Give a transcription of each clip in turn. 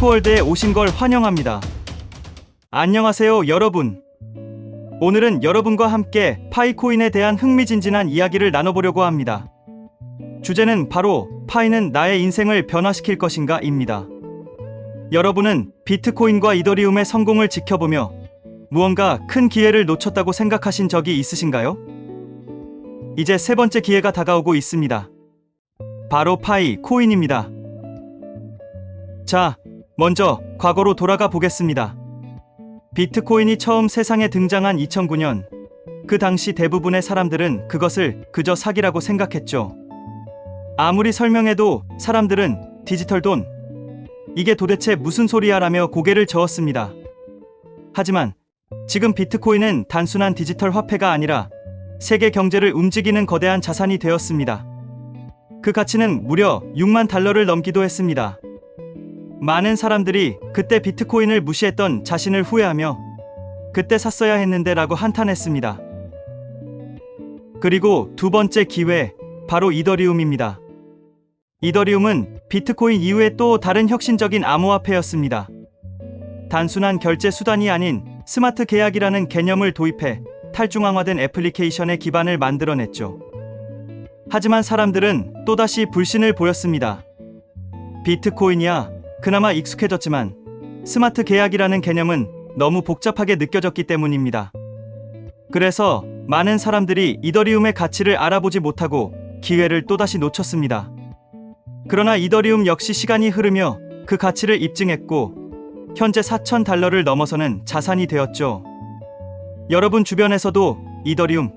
파이코월드에 오신 걸 환영합니다. 안녕하세요, 여러분. 오늘은 여러분과 함께 파이코인에 대한 흥미진진한 이야기를 나눠보려고 합니다. 주제는 바로 파이는 나의 인생을 변화시킬 것인가입니다. 여러분은 비트코인과 이더리움의 성공을 지켜보며 무언가 큰 기회를 놓쳤다고 생각하신 적이 있으신가요? 이제 세 번째 기회가 다가오고 있습니다. 바로 파이 코인입니다. 자, 먼저 과거로 돌아가 보겠습니다. 비트코인이 처음 세상에 등장한 2009년, 그 당시 대부분의 사람들은 그것을 그저 사기라고 생각했죠. 아무리 설명해도 사람들은 디지털 돈, 이게 도대체 무슨 소리야 라며 고개를 저었습니다. 하지만 지금 비트코인은 단순한 디지털 화폐가 아니라 세계 경제를 움직이는 거대한 자산이 되었습니다. 그 가치는 무려 6만 달러를 넘기도 했습니다. 많은 사람들이 그때 비트코인을 무시했던 자신을 후회하며 그때 샀어야 했는데 라고 한탄했습니다. 그리고 두 번째 기회, 바로 이더리움입니다. 이더리움은 비트코인 이후에 또 다른 혁신적인 암호화폐였습니다. 단순한 결제 수단이 아닌 스마트 계약이라는 개념을 도입해 탈중앙화된 애플리케이션의 기반을 만들어냈죠. 하지만 사람들은 또다시 불신을 보였습니다. 비트코인이야 그나마 익숙해졌지만 스마트 계약이라는 개념은 너무 복잡하게 느껴졌기 때문입니다. 그래서 많은 사람들이 이더리움의 가치를 알아보지 못하고 기회를 또다시 놓쳤습니다. 그러나 이더리움 역시 시간이 흐르며 그 가치를 입증했고 현재 4천 달러를 넘어서는 자산이 되었죠. 여러분 주변에서도 이더리움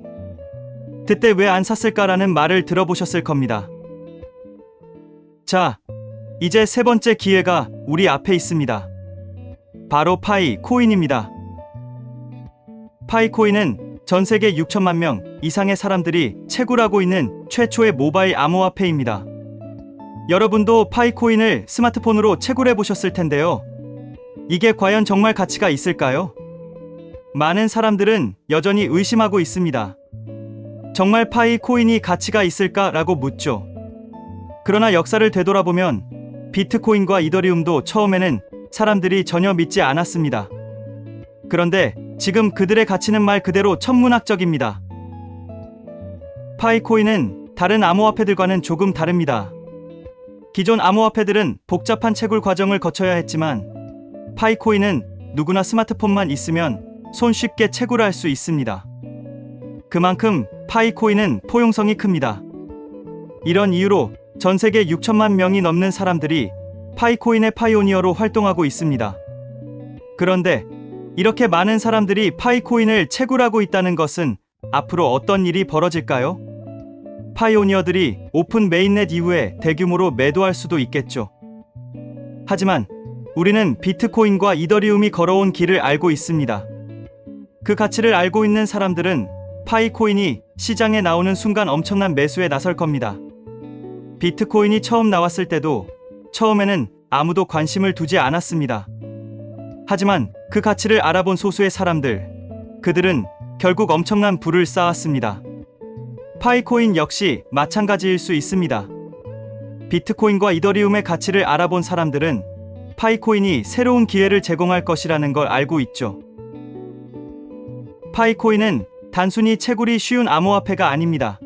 그때 왜 안 샀을까라는 말을 들어보셨을 겁니다. 자, 이제 세 번째 기회가 우리 앞에 있습니다. 바로 파이 코인입니다. 파이 코인은 전 세계 6천만 명 이상의 사람들이 채굴하고 있는 최초의 모바일 암호화폐입니다. 여러분도 파이 코인을 스마트폰으로 채굴해 보셨을 텐데요. 이게 과연 정말 가치가 있을까요? 많은 사람들은 여전히 의심하고 있습니다. 정말 파이 코인이 가치가 있을까라고 묻죠. 그러나 역사를 되돌아보면 비트코인과 이더리움도 처음에는 사람들이 전혀 믿지 않았습니다. 그런데 지금 그들의 가치는 말 그대로 천문학적입니다. 파이코인은 다른 암호화폐들과는 조금 다릅니다. 기존 암호화폐들은 복잡한 채굴 과정을 거쳐야 했지만 파이코인은 누구나 스마트폰만 있으면 손쉽게 채굴할 수 있습니다. 그만큼 파이코인은 포용성이 큽니다. 이런 이유로 전 세계 6천만 명이 넘는 사람들이 파이코인의 파이오니어로 활동하고 있습니다. 그런데 이렇게 많은 사람들이 파이코인을 채굴하고 있다는 것은 앞으로 어떤 일이 벌어질까요? 파이오니어들이 오픈 메인넷 이후에 대규모로 매도할 수도 있겠죠. 하지만 우리는 비트코인과 이더리움이 걸어온 길을 알고 있습니다. 그 가치를 알고 있는 사람들은 파이코인이 시장에 나오는 순간 엄청난 매수에 나설 겁니다. 비트코인이 처음 나왔을 때도 처음에는 아무도 관심을 두지 않았습니다. 하지만 그 가치를 알아본 소수의 사람들, 그들은 결국 엄청난 부를 쌓았습니다. 파이코인 역시 마찬가지일 수 있습니다. 비트코인과 이더리움의 가치를 알아본 사람들은 파이코인이 새로운 기회를 제공할 것이라는 걸 알고 있죠. 파이코인은 단순히 채굴이 쉬운 암호화폐가 아닙니다.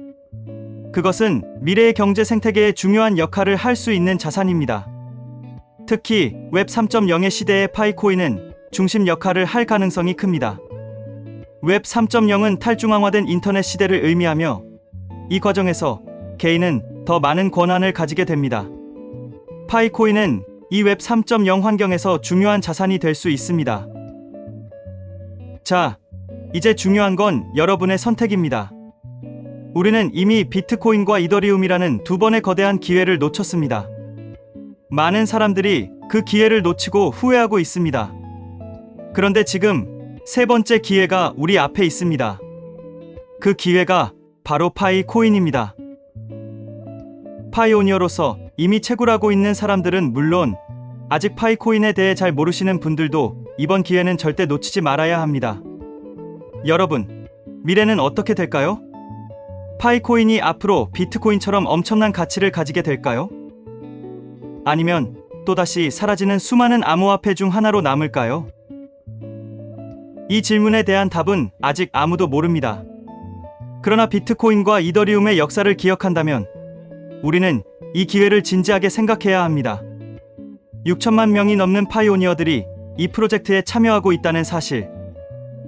그것은 미래의 경제 생태계에 중요한 역할을 할 수 있는 자산입니다. 특히 웹 3.0의 시대의 파이코인은 중심 역할을 할 가능성이 큽니다. 웹 3.0은 탈중앙화된 인터넷 시대를 의미하며 이 과정에서 개인은 더 많은 권한을 가지게 됩니다. 파이코인은 이 웹 3.0 환경에서 중요한 자산이 될 수 있습니다. 자, 이제 중요한 건 여러분의 선택입니다. 우리는 이미 비트코인과 이더리움이라는 두 번의 거대한 기회를 놓쳤습니다. 많은 사람들이 그 기회를 놓치고 후회하고 있습니다. 그런데 지금 세 번째 기회가 우리 앞에 있습니다. 그 기회가 바로 파이 코인입니다. 파이오니어로서 이미 채굴하고 있는 사람들은 물론 아직 파이 코인에 대해 잘 모르시는 분들도 이번 기회는 절대 놓치지 말아야 합니다. 여러분, 미래는 어떻게 될까요? 파이코인이 앞으로 비트코인처럼 엄청난 가치를 가지게 될까요? 아니면 또다시 사라지는 수많은 암호화폐 중 하나로 남을까요? 이 질문에 대한 답은 아직 아무도 모릅니다. 그러나 비트코인과 이더리움의 역사를 기억한다면 우리는 이 기회를 진지하게 생각해야 합니다. 6천만 명이 넘는 파이오니어들이 이 프로젝트에 참여하고 있다는 사실.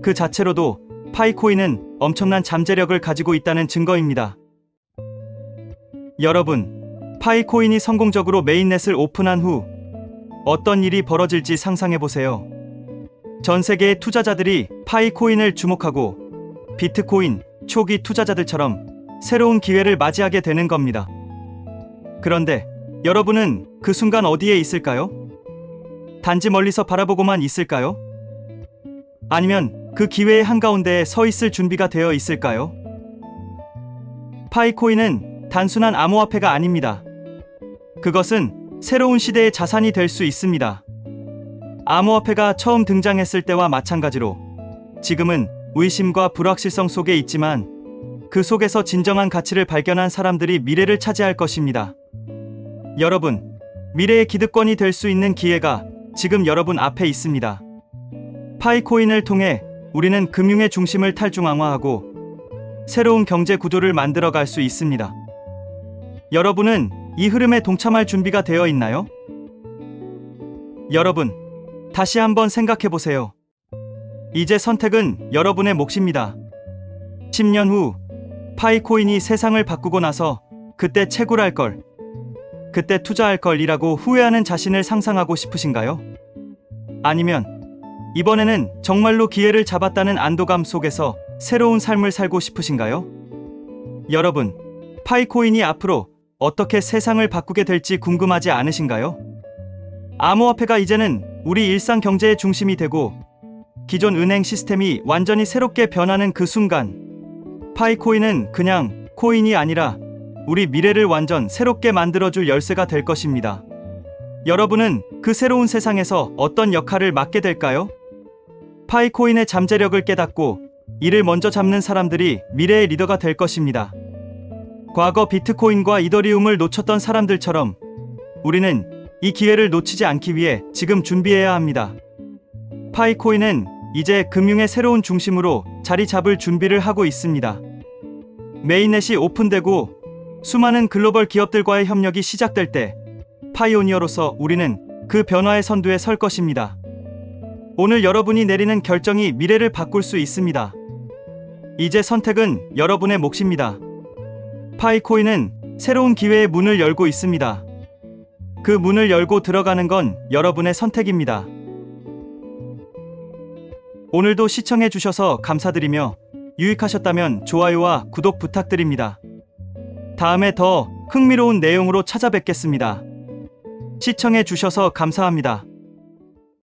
그 자체로도 파이코인은 엄청난 잠재력을 가지고 있다는 증거입니다. 여러분, 파이코인이 성공적으로 메인넷을 오픈한 후 어떤 일이 벌어질지 상상해 보세요. 전 세계의 투자자들이 파이코인을 주목하고 비트코인 초기 투자자들처럼 새로운 기회를 맞이하게 되는 겁니다. 그런데 여러분은 그 순간 어디에 있을까요? 단지 멀리서 바라보고만 있을까요? 아니면 그 기회의 한가운데에 서 있을 준비가 되어 있을까요? 파이코인은 단순한 암호화폐가 아닙니다. 그것은 새로운 시대의 자산이 될 수 있습니다. 암호화폐가 처음 등장했을 때와 마찬가지로 지금은 의심과 불확실성 속에 있지만 그 속에서 진정한 가치를 발견한 사람들이 미래를 차지할 것입니다. 여러분, 미래의 기득권이 될 수 있는 기회가 지금 여러분 앞에 있습니다. 파이코인을 통해 우리는 금융의 중심을 탈중앙화하고 새로운 경제 구조를 만들어 갈 수 있습니다. 여러분은 이 흐름에 동참할 준비가 되어 있나요? 여러분, 다시 한번 생각해 보세요. 이제 선택은 여러분의 몫입니다. 10년 후 파이코인이 세상을 바꾸고 나서 그때 채굴할 걸, 그때 투자할 걸이라고 후회하는 자신을 상상하고 싶으신가요? 아니면 이번에는 정말로 기회를 잡았다는 안도감 속에서 새로운 삶을 살고 싶으신가요? 여러분, 파이코인이 앞으로 어떻게 세상을 바꾸게 될지 궁금하지 않으신가요? 암호화폐가 이제는 우리 일상 경제의 중심이 되고 기존 은행 시스템이 완전히 새롭게 변하는 그 순간 파이코인은 그냥 코인이 아니라 우리 미래를 완전 새롭게 만들어줄 열쇠가 될 것입니다. 여러분은 그 새로운 세상에서 어떤 역할을 맡게 될까요? 파이코인의 잠재력을 깨닫고 이를 먼저 잡는 사람들이 미래의 리더가 될 것입니다. 과거 비트코인과 이더리움을 놓쳤던 사람들처럼 우리는 이 기회를 놓치지 않기 위해 지금 준비해야 합니다. 파이코인은 이제 금융의 새로운 중심으로 자리 잡을 준비를 하고 있습니다. 메인넷이 오픈되고 수많은 글로벌 기업들과의 협력이 시작될 때 파이오니어로서 우리는 그 변화의 선두에 설 것입니다. 오늘 여러분이 내리는 결정이 미래를 바꿀 수 있습니다. 이제 선택은 여러분의 몫입니다. 파이코인은 새로운 기회의 문을 열고 있습니다. 그 문을 열고 들어가는 건 여러분의 선택입니다. 오늘도 시청해 주셔서 감사드리며 유익하셨다면 좋아요와 구독 부탁드립니다. 다음에 더 흥미로운 내용으로 찾아뵙겠습니다. 시청해 주셔서 감사합니다.